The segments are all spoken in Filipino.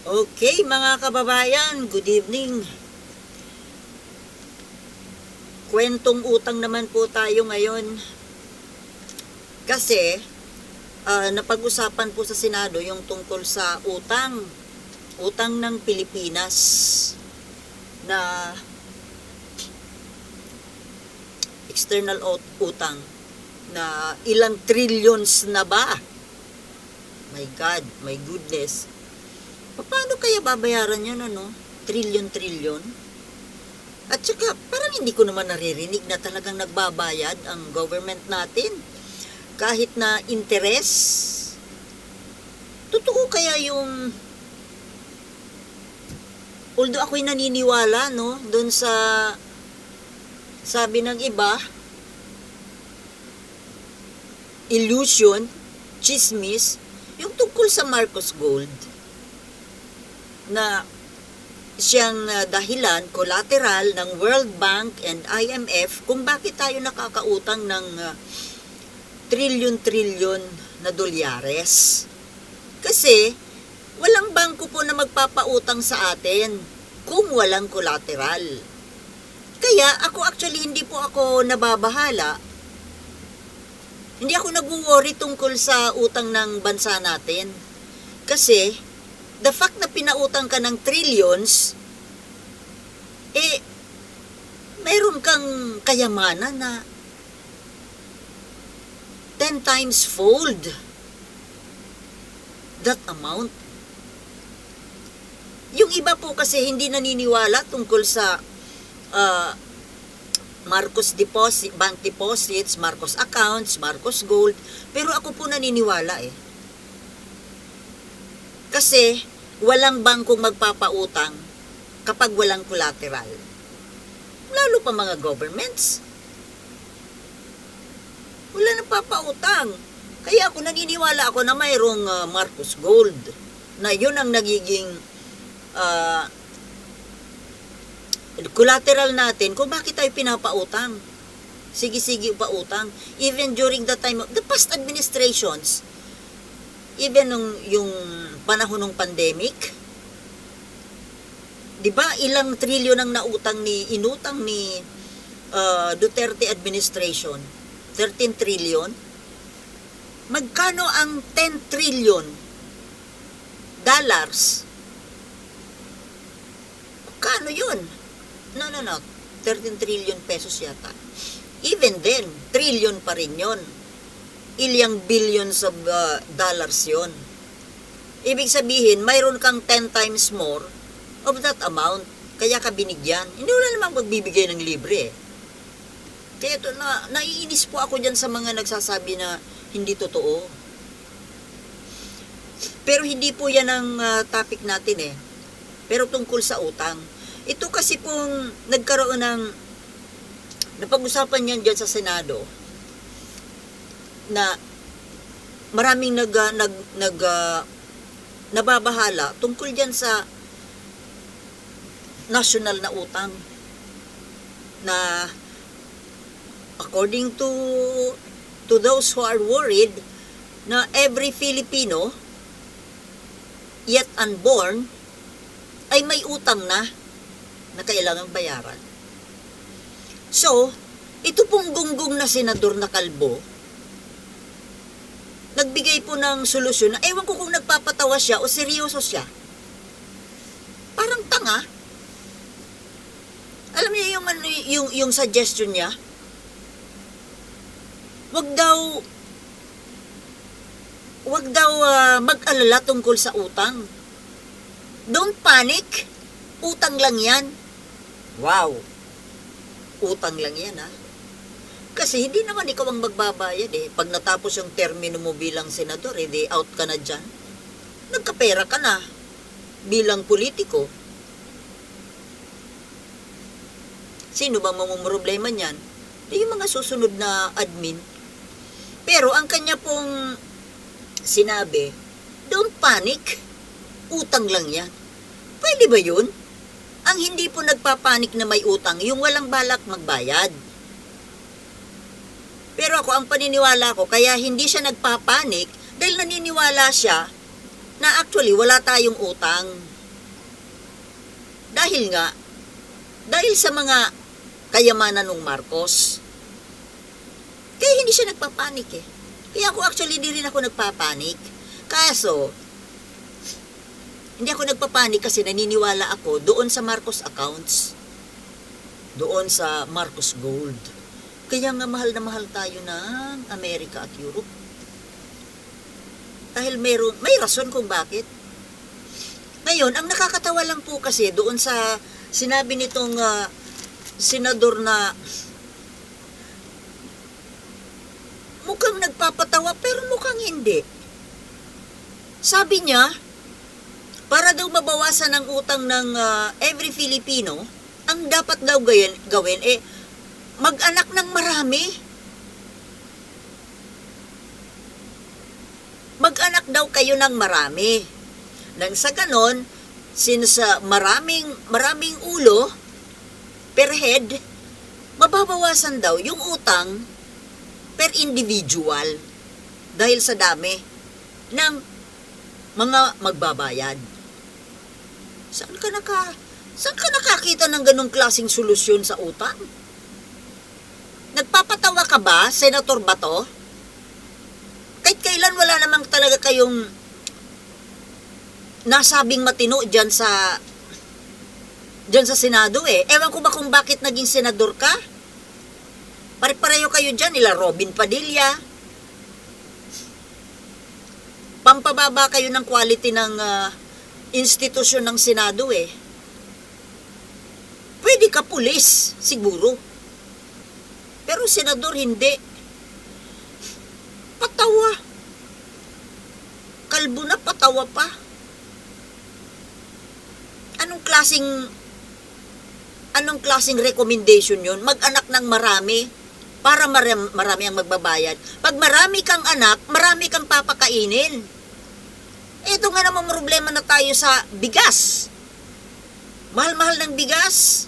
Okay, mga kababayan, good evening. Kwentong utang naman po tayo ngayon. Kasi, ah, napag-usapan po sa Senado yung tungkol sa utang. Utang ng Pilipinas na external ut- utang na ilang trillions na ba? My God, my goodness. Paano kaya babayaran yun, ano? Trillion-trillion? At saka, parang hindi ko naman naririnig na talagang nagbabayad ang government natin. Kahit na interest. Totoo kaya yung... Although ako'y naniniwala, no? Doon sa... Sabi ng iba, illusion, chismis, yung tungkol sa Marcos Gold na siyang uh, dahilan, collateral ng World Bank and IMF kung bakit tayo nakakautang ng uh, trilyon-trilyon na dolyares. Kasi, walang bangko po na magpapautang sa atin kung walang collateral. Kaya, ako actually, hindi po ako nababahala. Hindi ako nag-worry tungkol sa utang ng bansa natin. Kasi, the fact na pinautang ka ng trillions, eh, meron kang kayamanan na 10 times fold that amount. Yung iba po kasi hindi naniniwala tungkol sa uh, Marcos deposit, bank deposits, Marcos accounts, Marcos gold, pero ako po naniniwala eh. Kasi walang bangkong magpapautang kapag walang collateral. Lalo pa mga governments. Wala nang papautang. Kaya ako naniniwala ako na mayroong uh, Marcos Gold na yun ang nagiging uh, collateral natin kung bakit tayo pinapautang. Sige-sige pa utang. Even during the time of the past administrations, even nung yung panahon ng pandemic, 'di ba ilang trilyon ang nautang ni inutang ni uh, Duterte administration? 13 trillion. Magkano ang 10 trillion dollars? Magkano 'yun? No, no, no. 13 trillion pesos yata. Even then, trillion pa rin 'yon ilyang billions of uh, dollars yon. Ibig sabihin, mayroon kang 10 times more of that amount. Kaya ka binigyan. Hindi wala namang magbibigay ng libre eh. Kaya ito, na, naiinis po ako dyan sa mga nagsasabi na hindi totoo. Pero hindi po yan ang uh, topic natin eh. Pero tungkol sa utang. Ito kasi pong nagkaroon ng napag-usapan yan dyan sa Senado na maraming nag uh, nag nag uh, nababahala tungkol diyan sa national na utang na according to to those who are worried na every Filipino yet unborn ay may utang na na kailangang bayaran. So, ito pong gunggong na senador na kalbo, nagbigay po ng solusyon na ewan ko kung nagpapatawa siya o seryoso siya. Parang tanga. Alam niyo yung, ano, yung, yung suggestion niya? Wag daw wag daw uh, mag-alala tungkol sa utang. Don't panic. Utang lang yan. Wow. Utang lang yan, ha? Kasi hindi naman ikaw ang magbabayad eh. Pag natapos yung termino mo bilang senador, eh, di out ka na dyan. Nagkapera ka na bilang politiko. Sino bang mamumroblema niyan? Di yung mga susunod na admin. Pero ang kanya pong sinabi, don't panic. Utang lang yan. Pwede ba yun? Ang hindi po nagpapanik na may utang, yung walang balak magbayad. Pero ako, ang paniniwala ko, kaya hindi siya nagpapanik dahil naniniwala siya na actually wala tayong utang. Dahil nga, dahil sa mga kayamanan ng Marcos. Kaya hindi siya nagpapanik eh. Kaya ako actually di rin ako nagpapanik. Kaso, hindi ako nagpapanik kasi naniniwala ako doon sa Marcos accounts. Doon sa Marcos Gold. Kaya nga mahal na mahal tayo ng Amerika at Europe. Dahil meron, may rason kung bakit. Ngayon, ang nakakatawa lang po kasi doon sa sinabi nitong ah, senador na mukhang nagpapatawa pero mukhang hindi. Sabi niya, para daw mabawasan ang utang ng ah, every Filipino, ang dapat daw gawin, gawin eh, mag-anak ng marami. Mag-anak daw kayo ng marami. Nang sa ganon, since ah, maraming, maraming ulo per head, mababawasan daw yung utang per individual dahil sa dami ng mga magbabayad. Saan ka naka Saan ka nakakita ng ganong klasing solusyon sa utang? Nagpapatawa ka ba, Senator Bato? Kahit kailan wala namang talaga kayong nasabing matino dyan sa dyan sa Senado eh. Ewan ko ba kung bakit naging senador ka? Pare-pareho kayo dyan, nila Robin Padilla. Pampababa kayo ng quality ng ah, institusyon ng Senado eh. Pwede ka pulis, siguro. Pero senador, hindi. Patawa. Kalbo na patawa pa. Anong klasing anong klasing recommendation yun? Mag-anak ng marami para maram- marami ang magbabayad. Pag marami kang anak, marami kang papakainin. Ito nga namang problema na tayo sa bigas. Mahal-mahal ng bigas.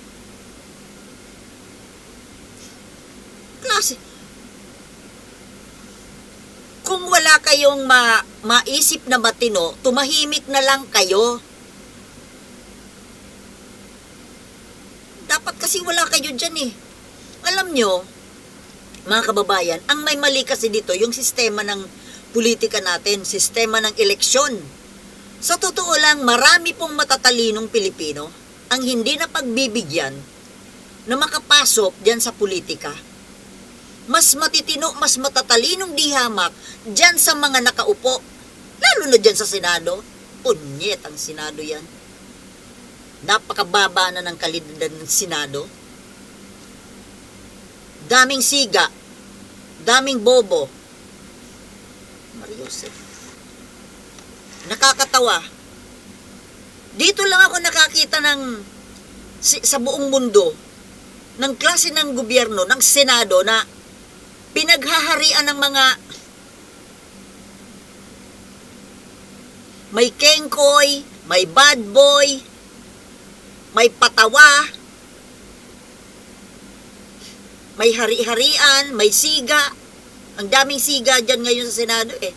Klase. Kung wala kayong ma maisip na matino, tumahimik na lang kayo. Dapat kasi wala kayo dyan eh. Alam nyo, mga kababayan, ang may mali kasi dito, yung sistema ng politika natin, sistema ng eleksyon. Sa totoo lang, marami pong matatalinong Pilipino ang hindi na pagbibigyan na makapasok dyan sa politika. Mas matitino, mas matatalinong dihamak dyan sa mga nakaupo. Lalo na dyan sa Senado. Punyet ang Senado yan. Napakababa na ng kalidad ng Senado. Daming siga. Daming bobo. Mariosep. Nakakatawa. Dito lang ako nakakita ng sa buong mundo ng klase ng gobyerno, ng Senado na pinaghaharian ng mga may kengkoy, may bad boy, may patawa, may hari-harian, may siga. Ang daming siga dyan ngayon sa Senado eh.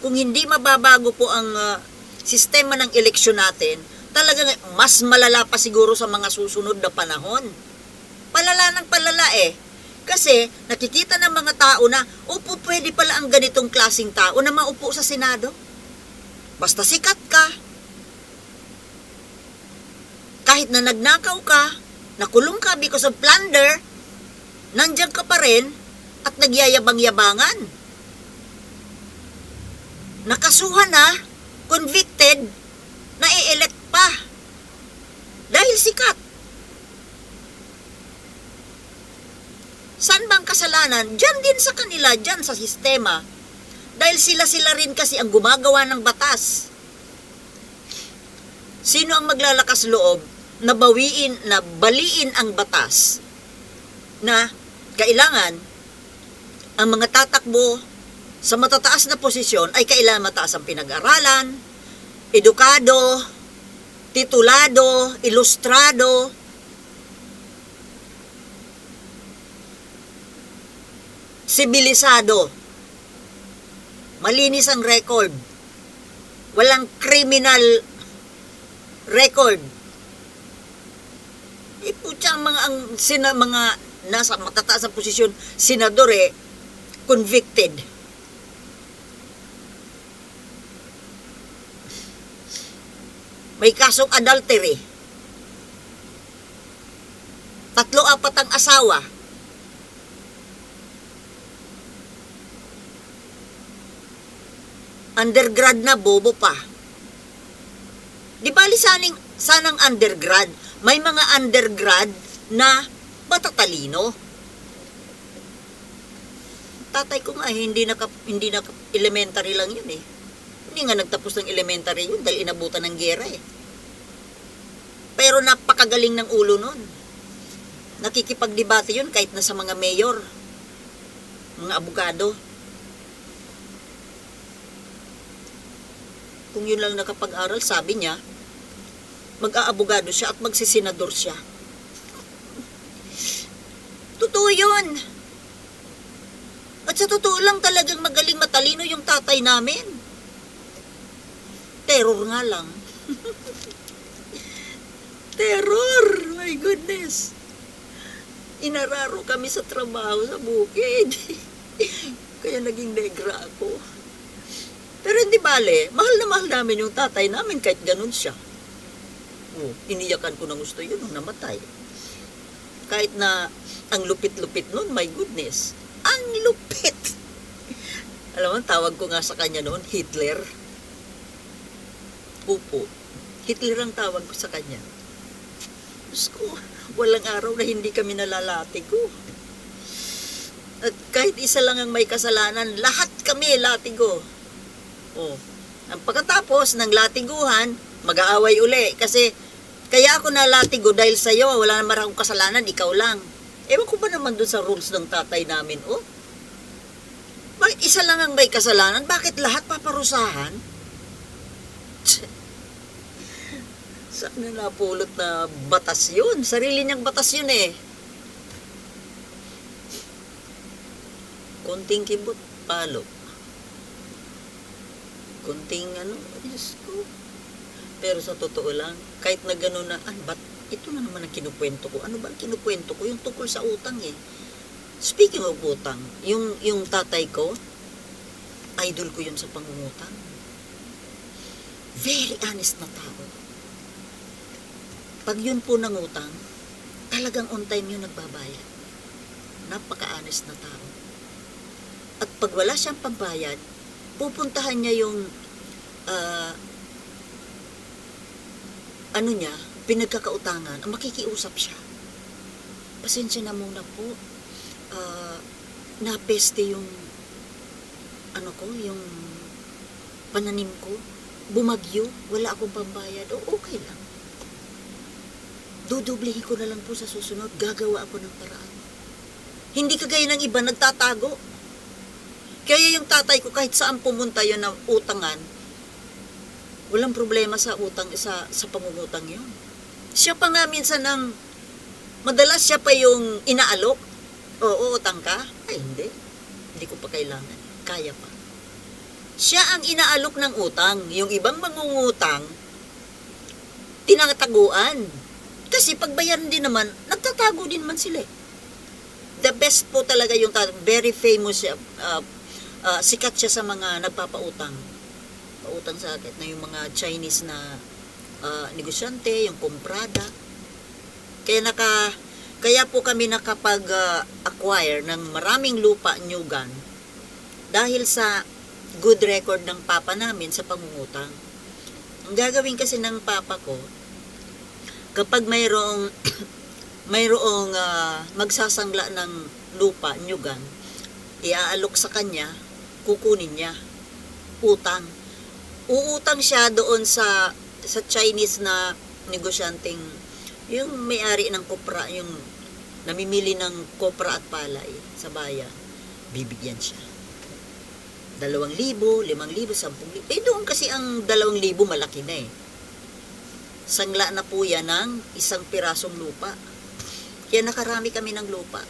Kung hindi mababago po ang ah, sistema ng eleksyon natin, talagang mas malala pa siguro sa mga susunod na panahon. Palala ng palala eh. Kasi nakikita ng mga tao na, upo pwede pala ang ganitong klasing tao na maupo sa Senado. Basta sikat ka. Kahit na nagnakaw ka, nakulong ka because of plunder, nandiyan ka pa rin at nagyayabang-yabangan. Nakasuhan na, convicted, na-elect pa. Dahil sikat. Saan bang kasalanan? Diyan din sa kanila, diyan sa sistema. Dahil sila-sila rin kasi ang gumagawa ng batas. Sino ang maglalakas loob na bawiin, na baliin ang batas na kailangan ang mga tatakbo sa matataas na posisyon ay kailangan mataas ang pinag-aralan, edukado, titulado, ilustrado, sibilisado. Malinis ang record. walang criminal record. Eh, putya, ang mga, ang, sina, mga nasa matataas na posisyon, senador eh, convicted. May kasong adultery. Tatlo apat ang asawa. Undergrad na, bobo pa. Di bali saning, sanang undergrad, may mga undergrad na matatalino. Tatay ko nga, hindi naka, hindi naka, elementary lang yun eh. Hindi nga nagtapos ng elementary yun dahil inabutan ng gera eh. Pero napakagaling ng ulo nun. Nakikipagdebate yun kahit na sa mga mayor, mga abogado. Kung yun lang nakapag-aral, sabi niya, mag-aabogado siya at magsisenador siya. Totoo yun. At sa totoo lang talagang magaling matalino yung tatay namin. Terror nga lang. Terror! My goodness! Inararo kami sa trabaho sa bukid. Kaya naging negra ako. Pero hindi bale, mahal na mahal namin yung tatay namin kahit ganun siya. Oh, iniyakan ko ng gusto yun nung namatay. Kahit na ang lupit-lupit nun, my goodness. Ang lupit! Alam mo, tawag ko nga sa kanya noon, Hitler. Upo. Hitler ang tawag ko sa kanya. Diyos ko, walang araw na hindi kami nalalatigo. At kahit isa lang ang may kasalanan, lahat kami latigo. Oh. Ang pagkatapos ng latiguhan, mag-aaway uli. Kasi, kaya ako nalatigo dahil sa iyo, wala naman akong kasalanan, ikaw lang. Ewan ko ba naman dun sa rules ng tatay namin, oh? Bakit isa lang ang may kasalanan? Bakit lahat paparusahan? Tsk. Saan na napulot na batas yun? Sarili niyang batas yun eh. Konting kibot, palo. Konting ano, Diyos ko. Pero sa totoo lang, kahit na gano'n na, ah, ba't ito na naman ang kinukwento ko. Ano ba ang kinukwento ko? Yung tungkol sa utang eh. Speaking of utang, yung, yung tatay ko, idol ko yun sa pangungutang. Very honest na tao. Pag yun po nangutang, talagang on time yun nagbabayad. Napaka-honest na tao. At pag wala siyang pambayad, pupuntahan niya yung ah, ano niya, pinagkakautangan, ang makikiusap siya. Pasensya na muna po. Ah, napeste yung ano ko, yung pananim ko. Bumagyo, wala akong pambayad. O, okay lang. Dudublihin ko na lang po sa susunod. Gagawa ako ng paraan. Hindi kagaya ng iba, nagtatago. Kaya yung tatay ko, kahit saan pumunta yun na utangan, walang problema sa utang, sa, sa pangungutang yun. Siya pa nga minsan ng, madalas siya pa yung inaalok. Oo, utang ka? Ay, hindi. Hindi ko pa kailangan. Kaya pa. Siya ang inaalok ng utang. Yung ibang mangungutang, tinataguan. Kasi pagbayaran din naman, nagtatago din man sila. eh. The best po talaga yung. Very famous siya. Uh, uh, sikat siya sa mga nagpapautang. Pautang sa akin na yung mga Chinese na uh, negosyante, yung komprada. Kaya naka kaya po kami nakapag-acquire ng maraming lupa nyugan dahil sa good record ng papa namin sa pangungutang. Ang gagawin kasi ng papa ko, kapag mayroong mayroong ah, magsasangla ng lupa, nyugan, iaalok sa kanya, kukunin niya. Utang. Uutang siya doon sa sa Chinese na negosyanteng yung may-ari ng kopra, yung namimili ng kopra at palay sa bayan, bibigyan siya. Dalawang libo, limang libo, sampung libo. Eh doon kasi ang dalawang libo malaki na eh. Sangla na po yan ng isang pirasong lupa. Kaya nakarami kami ng lupa.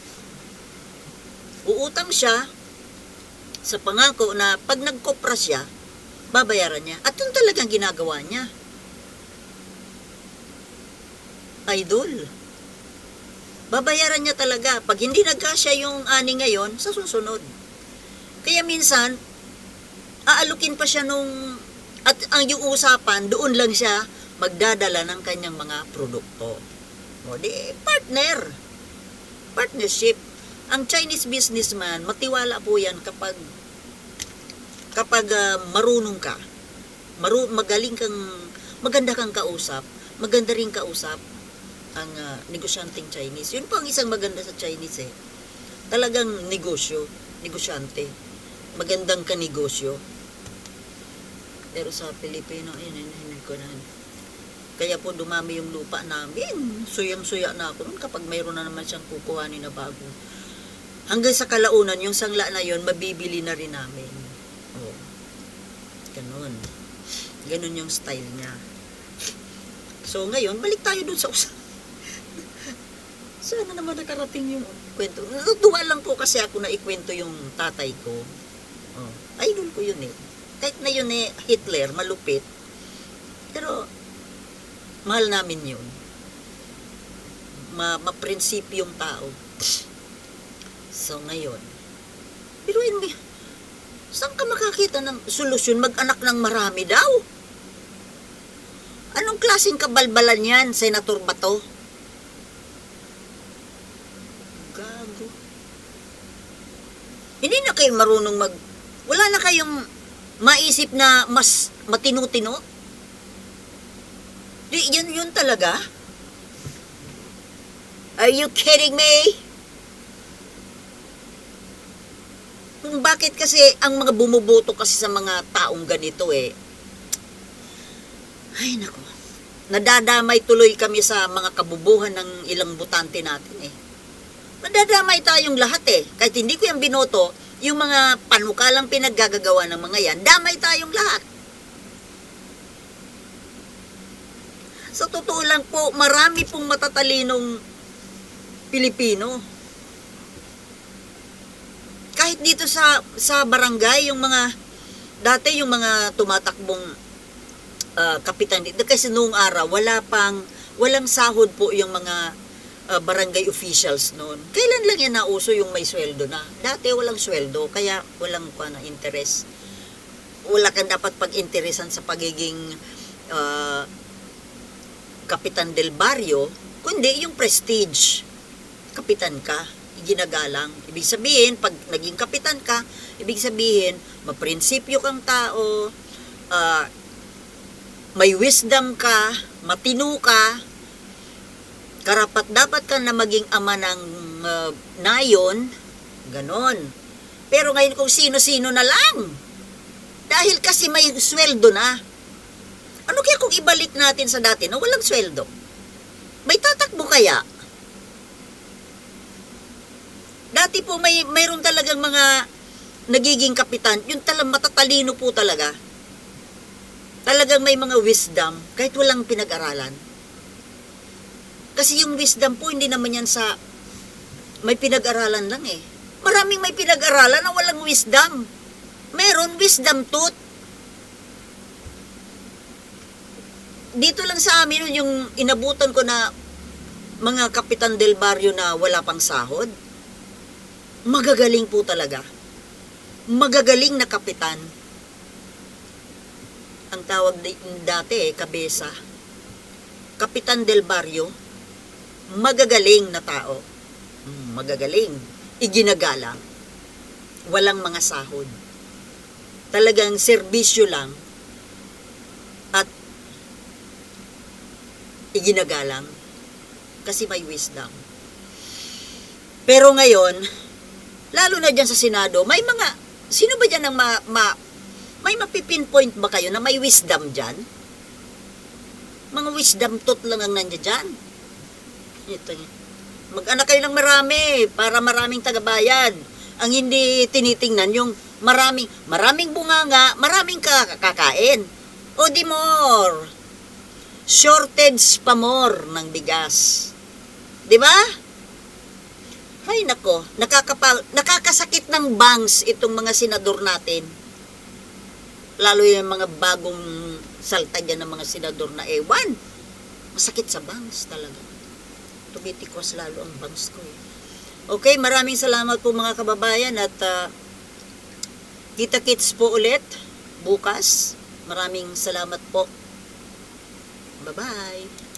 Uutang siya sa pangako na pag nagkopra siya, babayaran niya. At yun talagang ginagawa niya. Idol. Babayaran niya talaga. Pag hindi nagkasya yung ani ngayon, sa susunod. Kaya minsan, aalukin pa siya nung, at ang yung usapan, doon lang siya magdadala ng kanyang mga produkto. O di, partner. Partnership. Ang Chinese businessman, matiwala po yan kapag kapag ah, marunong ka. Maru magaling kang maganda kang kausap, maganda rin kausap ang ah, negosyanteng Chinese. Yun po ang isang maganda sa Chinese eh. Talagang negosyo, negosyante. Magandang kanegosyo. Pero sa Pilipino, ayun, ayun, ayun ko na. Kaya po dumami yung lupa namin. Suyang-suya na ako nun kapag mayroon na naman siyang kukuhanin na bago. Hanggang sa kalaunan, yung sangla na yon mabibili na rin namin. Oh. Ganun. Ganun yung style niya. So ngayon, balik tayo dun sa usapan. Sana naman nakarating yung kwento. Natutuwa lang po kasi ako na ikwento yung tatay ko. Oh. Idol ko yun eh. Kahit na yun eh, Hitler, malupit. Pero, mahal namin yun. Ma maprinsipyong tao. So, ngayon, biruin mo, saan ka makakita ng solusyon mag-anak ng marami daw? Anong klaseng kabalbalan yan, Senator Bato? Gago. Hindi na kayo marunong mag... Wala na kayong maisip na mas matinu-tino? Yun, yun talaga? Are you kidding me? Kung bakit kasi ang mga bumuboto kasi sa mga taong ganito eh. Ay nako. Nadadamay tuloy kami sa mga kabubuhan ng ilang butante natin eh. Nadadamay tayong lahat eh. Kahit hindi ko yung binoto, yung mga panukalang pinaggagawa ng mga yan, damay tayong lahat. Sa totoo lang po, marami pong matatalinong Pilipino. Kahit dito sa sa barangay, yung mga dati yung mga tumatakbong ah, kapitan dito kasi noong araw wala pang walang sahod po yung mga ah, barangay officials noon. Kailan lang yan nauso yung may sweldo na? Dati walang sweldo kaya walang pa na interest. Wala kang dapat pag-interesan sa pagiging ah, kapitan del barrio, kundi yung prestige. Kapitan ka, ginagalang. Ibig sabihin, pag naging kapitan ka, ibig sabihin, maprinsipyo kang tao, ah, may wisdom ka, matino ka, karapat dapat ka na maging ama ng ah, nayon, ganon. Pero ngayon kung sino-sino na lang, dahil kasi may sweldo na, ano kaya kung ibalik natin sa dati na walang sweldo? May tatakbo kaya? Dati po may mayroon talagang mga nagiging kapitan, yung talang matatalino po talaga. Talagang may mga wisdom kahit walang pinag-aralan. Kasi yung wisdom po hindi naman yan sa may pinag-aralan lang eh. Maraming may pinag-aralan na walang wisdom. Meron wisdom tooth. Dito lang sa amin yung inabutan ko na mga kapitan del barrio na wala pang sahod. Magagaling po talaga. Magagaling na kapitan. Ang tawag dati eh, kabesa. Kapitan del barrio. Magagaling na tao. Mm, Magagaling. Iginagalang. Walang mga sahod. Talagang serbisyo lang. At iginagalang. Kasi may wisdom. Pero ngayon, lalo na dyan sa Senado, may mga, sino ba dyan ang ma, ma, may mapipinpoint ba kayo na may wisdom dyan? Mga wisdom tot lang ang nandiyan dyan. Ito, mag-anak kayo ng marami para maraming tagabayad. Ang hindi tinitingnan yung maraming, maraming bunganga, maraming kakakain. O di more. Shortage pa more ng bigas. Di ba? Ay nako, nakakapa, nakakasakit ng bangs itong mga senador natin. Lalo yung mga bagong salta dyan ng mga senador na ewan. Masakit sa bangs talaga. Tumitikwas lalo ang bangs ko eh. Okay, maraming salamat po mga kababayan at ah, kita-kits po ulit bukas. Maraming salamat po. Bye-bye.